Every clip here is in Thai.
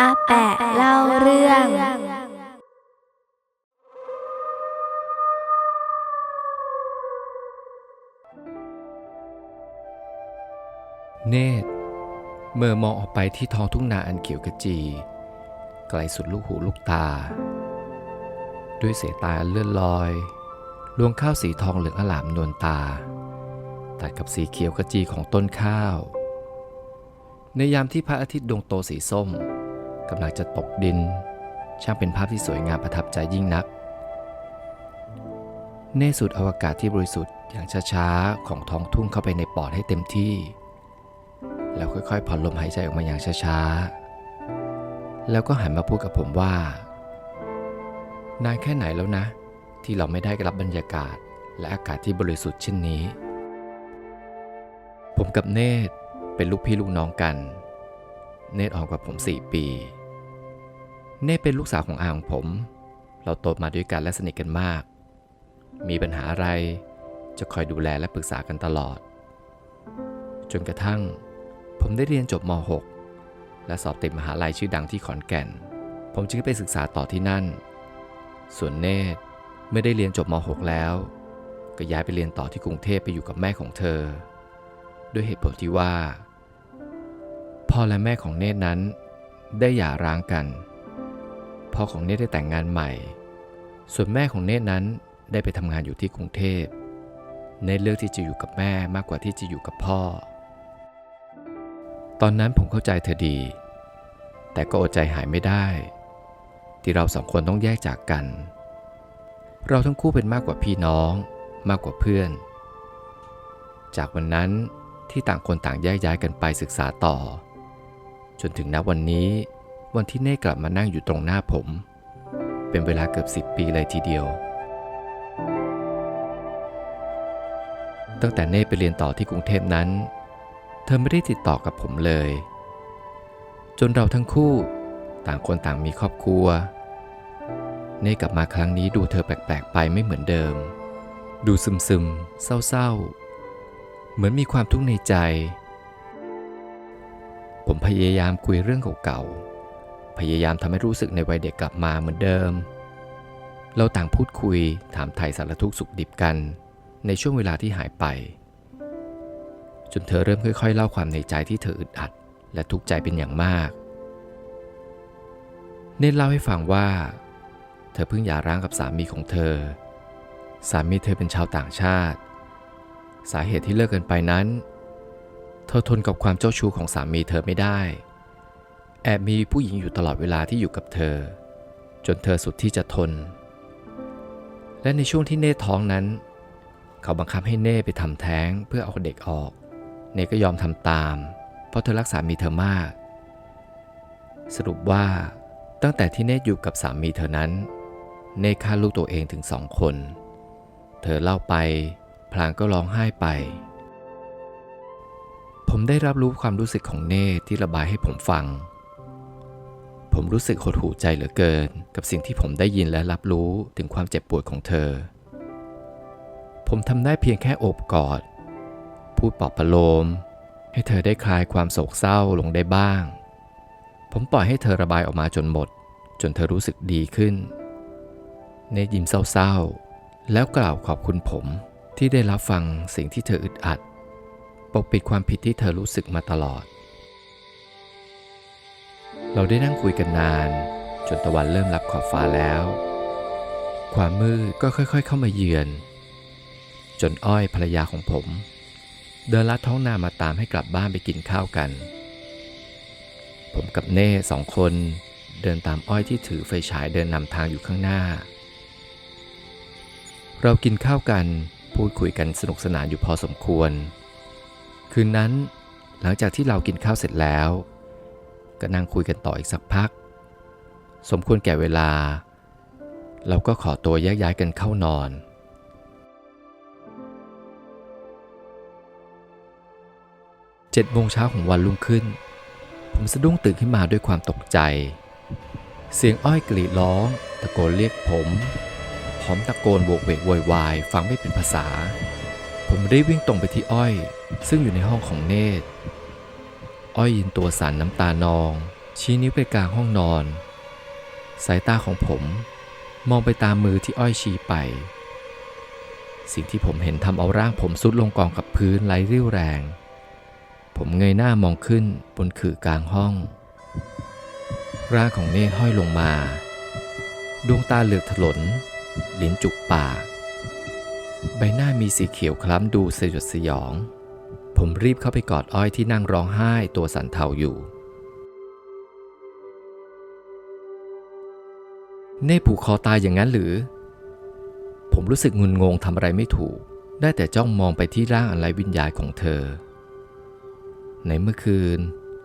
อาแปะเล่าเรื่อง เนตรเมื่อมองออกไปที่ท้องทุ่งนาอันเขียวกระจี ไกลสุดลูกหูลูกตา ด้วยเสายตาเลื่อนลอยลวงข้าวสีทองเหลืองอลามนวลตา ตัดกับสีเขียวกระจีของต้นข้าว ในยามที่พระอาทิตย์ดวงโตสีส้ม กำลังจะตกดิน ช่างเป็นภาพที่สวยงามประทับใจยิ่งนัก เนสูดอวกาศที่บริสุทธิ์อย่างช้าๆ ของท้องทุ่งเข้าไปในปอดให้เต็มที่ แล้วค่อยๆผ่อนลมหายใจออกมาอย่างช้าๆ แล้วก็หันมาพูดกับผมว่า นานแค่ไหนแล้วนะ ที่เราไม่ได้รับบรรยากาศและอากาศที่บริสุทธิ์เช่นนี้ ผมกับเนตเป็นลูกพี่ลูกน้องกัน เนตอ่อนกว่าผมสี่ปี เนตเป็นลูกสาวของอาของผม เราโตมาด้วยกันและสนิทกันมาก มีปัญหาอะไรจะคอยดูแลและปรึกษากันตลอด จนกระทั่ง ผมได้เรียนจบม .6 และสอบติดมหาลัยชื่อดังที่ขอนแก่น ผมจึงไปศึกษาต่อที่นั่น ส่วนเนตเมื่อได้เรียนจบม .6 แล้ว ก็ย้ายไปเรียนต่อที่กรุงเทพไปอยู่กับแม่ของเธอ ด้วยเหตุผลที่ว่า พ่อและแม่ของเนตรนั้น ได้หย่าร้างกัน พ่อของเนตรได้แต่งงานใหม่ ส่วนแม่ของเนตรนั้นได้ไปทำงานอยู่ที่กรุงเทพ เนตรเลือกที่จะอยู่กับแม่มากกว่าที่จะอยู่กับพ่อ ตอนนั้นผมเข้าใจเธอดี แต่ก็อดใจหายไม่ได้ ที่เราสองคนต้องแยกจากกัน เราทั้งคู่เป็นมากกว่าพี่น้องมากกว่าเพื่อน จากวันนั้นที่ต่างคนต่างแยกย้ายกันไปศึกษาต่อ จนถึงณวันนี้ วันที่เน่กลับมานั่งอยู่ตรงหน้าผม เป็นเวลาเกือบสิบปีเลยทีเดียว ตั้งแต่เน่ไปเรียนต่อที่กรุงเทพนั้น เธอไม่ได้ติดต่อกับผมเลย จนเราทั้งคู่ต่างคนต่างมีครอบครัว เน่กลับมาครั้งนี้ดูเธอแปลกๆไปไม่เหมือนเดิม ดูซึมๆเศร้าๆ เหมือนมีความทุกข์ในใจ ผมพยายามคุยเรื่องเก่าๆ พยายามทำให้รู้สึกในวัยเด็กกลับมาเหมือนเดิม เราต่างพูดคุยถามไถ่สารทุกข์สุขดิบกัน ในช่วงเวลาที่หายไป จนเธอเริ่มค่อย ๆ เล่าความในใจที่เธออึดอัด และทุกข์ใจเป็นอย่างมาก เน้นเล่าให้ฟังว่า เธอเพิ่งหย่าร้างกับสามีของเธอ สามีเธอเป็นชาวต่างชาติ สาเหตุที่เลิกกันไปนั้นเเธอทนกับความเจ้าชู้ของสามีเธอไม่ได้ แอบมีผู้หญิงอยู่ตลอดเวลาที่อยู่กับเธอ จนเธอสุดที่จะทน และในช่วงที่เน่ท้องนั้น เขาบังคับให้เน่ไปทำแท้งเพื่อเอาเด็กออก เน่ก็ยอมทำตาม เพราะเธอรักสามีเธอมาก สรุปว่าตั้งแต่ที่เน่อยู่กับสามีเธอนั้น เน่ฆ่าลูกตัวเองถึงสองคน เธอเล่าไปพลางก็ร้องไห้ไป ผมได้รับรู้ความรู้สึกของเน่ที่ระบายให้ผมฟัง ผมรู้สึกหดหู่ใจเหลือเกิน กับสิ่งที่ผมได้ยินและรับรู้ถึงความเจ็บปวดของเธอ ผมทำได้เพียงแค่โอบกอด พูดปลอบประโลม ให้เธอได้คลายความโศกเศร้าลงได้บ้าง ผมปล่อยให้เธอระบายออกมาจนหมด จนเธอรู้สึกดีขึ้น เนยิ้มเศร้าๆ แล้วกล่าวขอบคุณผมที่ได้รับฟังสิ่งที่เธออึดอัด ปกปิดความผิดที่เธอรู้สึกมาตลอด เราได้นั่งคุยกันนาน จนตะวันเริ่มรับขอบฟ้าแล้ว ความมืดก็ค่อยๆ เข้ามาเยือน จนอ้อยภรรยาของผม เดินลัดท้องนามาตามให้กลับบ้านไปกินข้าวกัน ผมกับเน่สองคนเดินตามอ้อยที่ถือไฟฉายเดินนำทางอยู่ข้างหน้า เรากินข้าวกันพูดคุยกันสนุกสนานอยู่พอสมควร คืนนั้นหลังจากที่เรากินข้าวเสร็จแล้ว ก็นั่งคุยกันต่ออีกสักพัก สมควรแก่เวลา เราก็ขอตัวแยกย้ายกันเข้านอน เจ็ดโมงเช้าของวันรุ่งขึ้น ผมสะดุ้งตื่นขึ้นมาด้วยความตกใจ เสียงอ้อยกรีดร้อง ตะโกนเรียกผมพร้อมตะโกนโวกเวกโวยวาย ฟังไม่เป็นภาษา ผมรีบวิ่งตรงไปที่อ้อย ซึ่งอยู่ในห้องของเนตร อ้อยยินตัวสั่นน้ำตานอง ชี้นิ้วไปกลางห้องนอน สายตาของผม มองไปตามมือที่อ้อยชี้ไป สิ่งที่ผมเห็นทำเอาร่างผมสุดลงกองกับพื้นไหลริ้วแรง ผมเงยหน้ามองขึ้นบนขื่อกลางห้อง ร่างของเนธห้อยลงมา ดวงตาเหลือกถลนลิ้นจุกปาก ใบหน้ามีสีเขียวคล้ำดูสยดสยอง ผมรีบเข้าไปกอดอ้อยที่นั่งร้องไห้ตัวสั่นเทาอยู่ เน่ผูกคอตายอย่างนั้นหรือ ผมรู้สึกงุนงงทำอะไรไม่ถูก ได้แต่จ้องมองไปที่ร่างอันไรวิญญาณของเธอ ในเมื่อคืน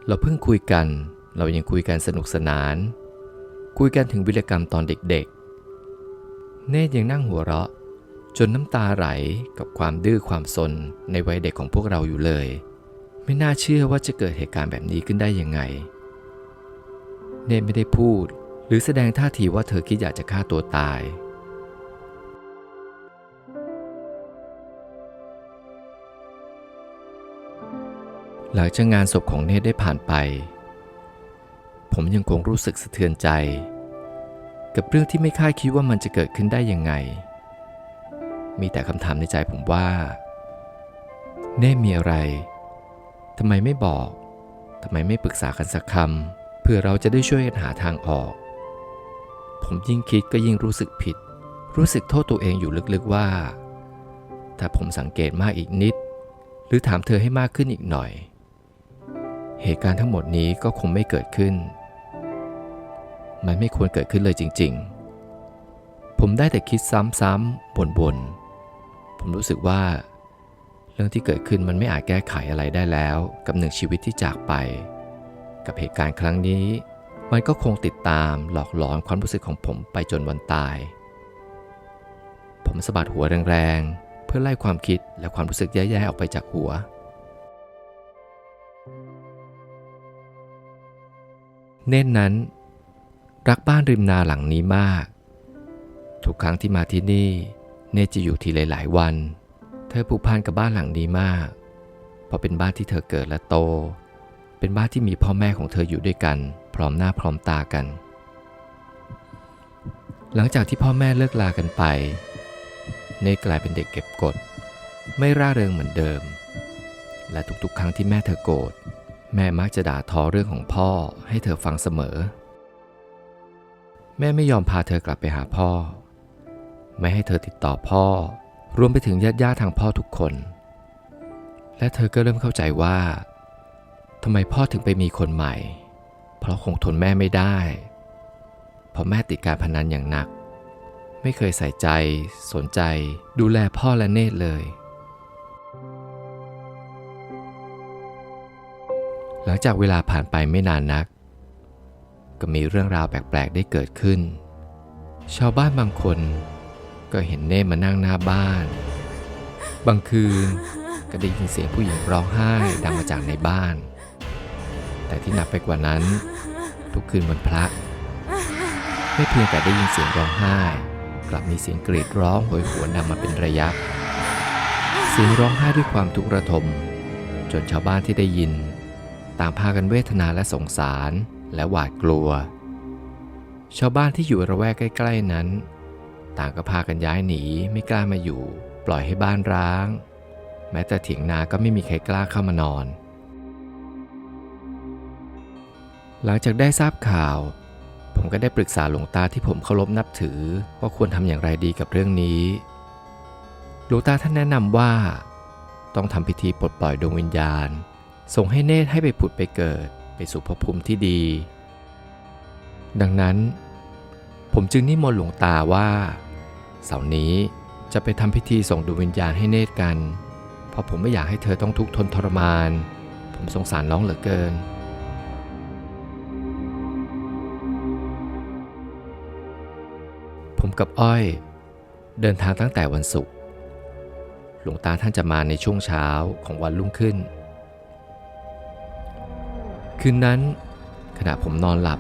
เราเพิ่งคุยกัน เรายังคุยกันสนุกสนาน คุยกันถึงวิรกรรมตอนเด็กๆ เนธยังนั่งหัวเราะ จนน้ำตาไหลกับความดื้อความซนในวัยเด็กของพวกเราอยู่เลย ไม่น่าเชื่อว่าจะเกิดเหตุการณ์แบบนี้ขึ้นได้ยังไง เนไม่ได้พูด หรือแสดงท่าทีว่าเธอคิดอยากจะฆ่าตัวตาย หลังจากงานศพของเนธได้ผ่านไป ผมยังคงรู้สึกสะเทือนใจ กับเรื่องที่ไม่คาดคิดว่ามันจะเกิดขึ้นได้ยังไง มีแต่คำถามในใจผมว่าเน่มีอะไรทำไมไม่บอกทำไมไม่ปรึกษากันสักคำเพื่อเราจะได้ช่วยกันหาทางออก ผมยิ่งคิดก็ยิ่งรู้สึกผิด รู้สึกโทษตัวเองอยู่ลึกๆว่า ถ้าผมสังเกตมากอีกนิด หรือถามเธอให้มากขึ้นอีกหน่อย เหตุการณ์ทั้งหมดนี้ก็คงไม่เกิดขึ้น มันไม่ควรเกิดขึ้นเลยจริง ๆ ผมได้แต่คิดซ้ำๆบ่นๆ ผมรู้สึกว่า เรื่องที่เกิดขึ้นมันไม่อาจแก้ไขอะไรได้แล้ว กับหนึ่งชีวิตที่จากไป กับเหตุการณ์ครั้งนี้ มันก็คงติดตามหลอกหลอนความรู้สึกของผมไปจนวันตาย ผมสะบัดหัวแรงๆ เพื่อไล่ความคิดและความรู้สึกแย่ๆออกไปจากหัว เน่นนั้น รักบ้านริมนาหลังนี้มาก ทุกครั้งที่มาที่นี่ เนจะอยู่ที่หลายๆวัน เธอผูกพันกับบ้านหลังนี้มาก เพราะเป็นบ้านที่เธอเกิดและโต เป็นบ้านที่มีพ่อแม่ของเธออยู่ด้วยกัน พร้อมหน้าพร้อมตากัน หลังจากที่พ่อแม่เลิกลากันไป เนกลายเป็นเด็กเก็บกด ไม่ร่าเริงเหมือนเดิม และทุกๆ ครั้งที่แม่เธอโกรธแม่มักจะด่าทอเรื่องของพ่อให้เธอฟังเสมอ แม่ไม่ยอมพาเธอกลับไปหาพ่อ ไม่ให้เธอติดต่อพ่อ รวมไปถึงญาติญาติทางพ่อทุกคน และเธอก็เริ่มเข้าใจว่าทำไมพ่อถึงไปมีคนใหม่ เพราะคงทนแม่ไม่ได้ เพราะแม่ติดการพนันอย่างหนัก ไม่เคยใส่ใจ สนใจ ดูแลพ่อและเนตรเลย หลังจากเวลาผ่านไปไม่นานนัก ก็มีเรื่องราวแปลกๆได้เกิดขึ้น ชาวบ้านบางคน ก็เห็นเน่มานั่งหน้าบ้าน บางคืนก็ได้ยินเสียงผู้หญิงร้องไห้ดังมาจากในบ้าน แต่ที่หนักไปกว่านั้น ทุกคืนวันพระ ไม่เพียงแต่ได้ยินเสียงร้องไห้ กลับมีเสียงกรีดร้องโหยหวนดังมาเป็นระยะ เสียงร้องไห้ด้วยความทุกข์ระทม จนชาวบ้านที่ได้ยิน ต่างพากันเวทนาและสงสารและหวาดกลัว ชาวบ้านที่อยู่ระแวกใกล้ ๆนั้น ต่างก็พากันย้ายหนีไม่กล้ามาอยู่ ปล่อยให้บ้านร้าง แม้แต่เถียงนาก็ไม่มีใครกล้าเข้ามานอน หลังจากได้ทราบข่าว ผมก็ได้ปรึกษาหลวงตาที่ผมเคารพนับถือว่าควรทำอย่างไรดีกับเรื่องนี้หลวงตาท่านแนะนำว่า ต้องทำพิธีปลดปล่อยดวงวิญญาณ ส่งให้เนตรให้ไปผุดไปเกิด ไปสู่ภพภูมิที่ดี ดังนั้นผมจึงนิมนต์หลวงตาว่า เสาร์นี้จะไปทำพิธีส่งดวงวิญญาณให้เนตรกัน เพราะผมไม่อยากให้เธอต้องทุกข์ทนทรมาน ผมสงสารน้องเหลือเกิน ผมกับอ้อย เดินทางตั้งแต่วันศุกร์ หลวงตาท่านจะมาในช่วงเช้าของวันรุ่งขึ้น คืนนั้นขณะผมนอนหลับ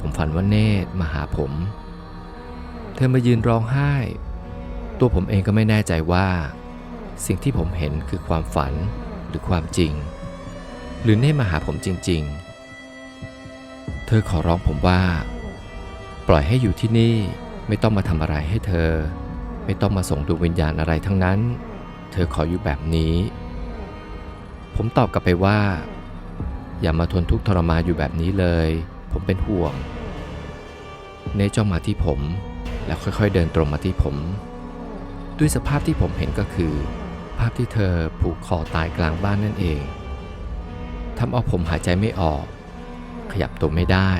ผมฝันว่าเนตรมาหาผม เธอมายืนร้องไห้ ตัวผมเองก็ไม่แน่ใจว่า สิ่งที่ผมเห็นคือความฝันหรือความจริง หรือเนตรมาหาผมจริง ๆ เธอขอร้องผมว่า ปล่อยให้อยู่ที่นี่ไม่ต้องมาทำอะไรให้เธอ ไม่ต้องมาส่งดวงวิญญาณอะไรทั้งนั้น เธอขออยู่แบบนี้ ผมตอบกลับไปว่า อย่ามาทนทุกข์ทรมานอยู่แบบนี้เลย ผมเป็นห่วงเนจ้องมาที่ผม แล้วค่อยๆเดินตรงมาที่ผม ด้วยสภาพที่ผมเห็นก็คือ ภาพที่เธอผูกคอตายกลางบ้านนั่นเองทำเอาผมหายใจไม่ออก ขยับตัวไม่ได้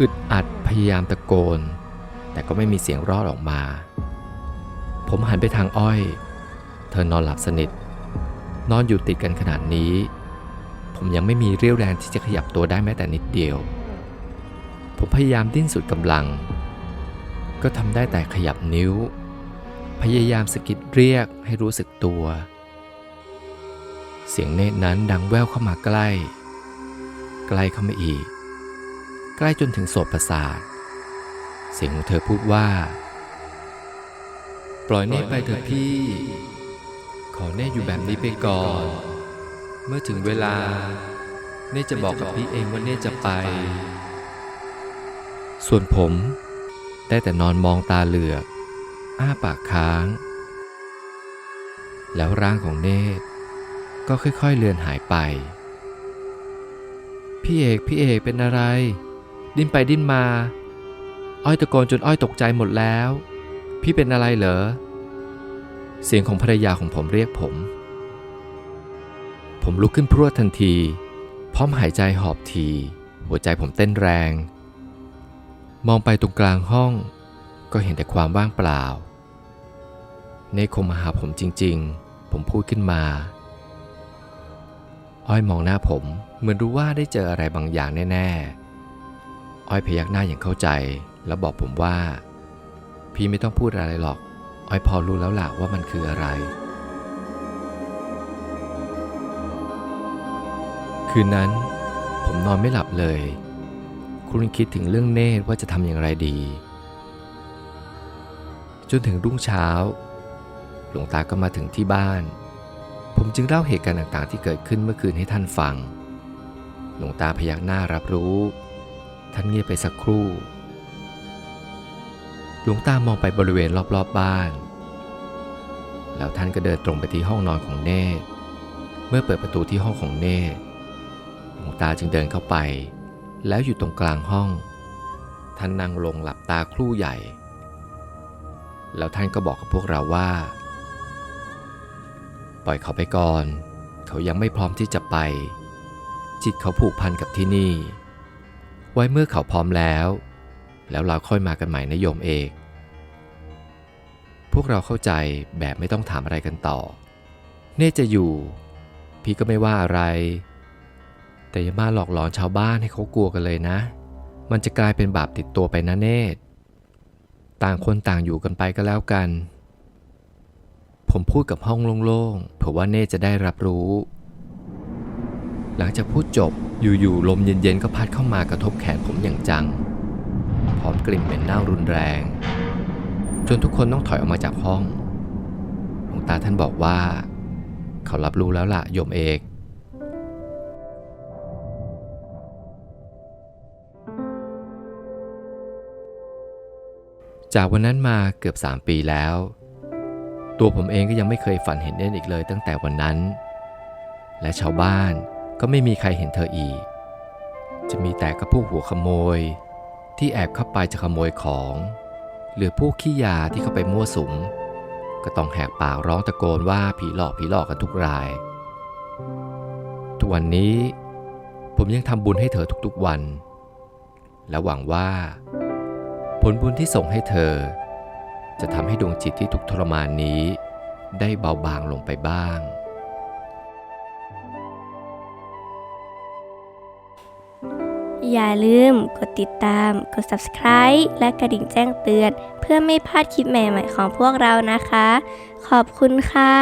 อึดอัดพยายามตะโกน แต่ก็ไม่มีเสียงรอดออกมา ผมหันไปทางอ้อย เธอนอนหลับสนิท นอนอยู่ติดกันขนาดนี้ ผมยังไม่มีเรี่ยวแรงที่จะขยับตัวได้แม้แต่นิดเดียว ผมพยายามดิ้นสุดกำลัง ก็ทำได้แต่ขยับนิ้ว พยายามสะกิดเรียกให้รู้สึกตัว เสียงเนตรนั้นดังแว่วเข้ามาใกล้ ใกล้เข้ามาอีก ใกล้จนถึงโสดประสาท เสียงของเธอพูดว่า ปล่อยเนตรไปเถอะพี่ ขอเนตรอยู่แบบนี้ไปก่อน เมื่อถึงเวลา เนตรจะบอกกับพี่เองว่าเนตรจะไป ส่วนผม ได้แต่นอนมองตาเหลือกอ้าปากค้าง แล้วร่างของเนตรก็ค่อยๆเลือนหายไป พี่เอกพี่เอกเป็นอะไร ดิ้นไปดิ้นมา อ้อยตะโกนจนอ้อยตกใจหมดแล้ว พี่เป็นอะไรเหรอ เสียงของภรรยาของผมเรียกผม ผมลุกขึ้นพรวดทันที พร้อมหายใจหอบที หัวใจผมเต้นแรง มองไปตรงกลางห้อง ก็เห็นแต่ความว่างเปล่า เนคงมาหาผมจริงๆ ผมพูดขึ้นมา อ้อยมองหน้าผมเหมือนรู้ว่าได้เจออะไรบางอย่างแน่ๆ อ้อยพยักหน้าอย่างเข้าใจ แล้วบอกผมว่า พี่ไม่ต้องพูดอะไรหรอก อ้อยพอรู้แล้วล่ะว่ามันคืออะไร คืนนั้น ผมนอนไม่หลับเลย คุณคิดถึงเรื่องเนตรว่าจะทำอย่างไรดี จนถึงรุ่งเช้า หลวงตาก็มาถึงที่บ้าน ผมจึงเล่าเหตุการณ์ต่างๆ ที่เกิดขึ้นเมื่อคืนให้ท่านฟัง หลวงตาพยักหน้ารับรู้ ท่านเงียบไปสักครู่ หลวงตามองไปบริเวณรอบๆบบ้าน แล้วท่านก็เดินตรงไปที่ห้องนอนของเนตรเมื่อเปิดประตูที่ห้องของเนตรหลวงตาจึงเดินเข้าไป แล้วอยู่ตรงกลางห้อง ท่านนั่งลงหลับตาครู่ใหญ่ แล้วท่านก็บอกกับพวกเราว่า ปล่อยเขาไปก่อน เขายังไม่พร้อมที่จะไป จิตเขาผูกพันกับที่นี่ ไว้เมื่อเขาพร้อมแล้ว แล้วเราค่อยมากันใหม่นะโยมเอกพวกเราเข้าใจแบบไม่ต้องถามอะไรกันต่อ เน่จะอยู่ พี่ก็ไม่ว่าอะไร แต่อย่ามาหลอกหลอนชาวบ้านให้เขากลัวกันเลยนะ มันจะกลายเป็นบาปติดตัวไปนะเนตต่างคนต่างอยู่กันไปก็แล้วกัน ผมพูดกับห้องโล่งๆเผื่อว่าเน่จะได้รับรู้ หลังจากพูดจบอยู่ๆลมเย็นๆก็พัดเข้ามากระทบแขนผมอย่างจัง พร้อมกลิ่นเหม็นเน่ารุนแรง จนทุกคนต้องถอยออกมาจากห้องหลวงตาท่านบอกว่า เขารับรู้แล้วล่ะโยมเอก จากวันนั้นมาเกือบ 3 ปีแล้ว ตัวผมเองก็ยังไม่เคยฝันเห็นเน่นอีกเลยตั้งแต่วันนั้น และชาวบ้านก็ไม่มีใครเห็นเธออีก จะมีแต่กับพวกหัวขโมย ที่แอบเข้าไปจะขโมยของ หรือพวกขี้ยาที่เข้าไปมั่วสุม ก็ต้องแหกปากร้องตะโกนว่าผีหลอกผีหลอกกันทุกราย ทุกวันนี้ผมยังทำบุญให้เธอทุกๆวัน และหวังว่า ผลบุญที่ส่งให้เธอ จะทำให้ดวงจิตที่ทุกทรมานนี้ ได้เบาบางลงไปบ้าง อย่าลืมกดติดตาม กด subscribe และกระดิ่งแจ้งเตือน เพื่อไม่พลาดคลิปใหม่ๆของพวกเรานะคะ ขอบคุณค่ะ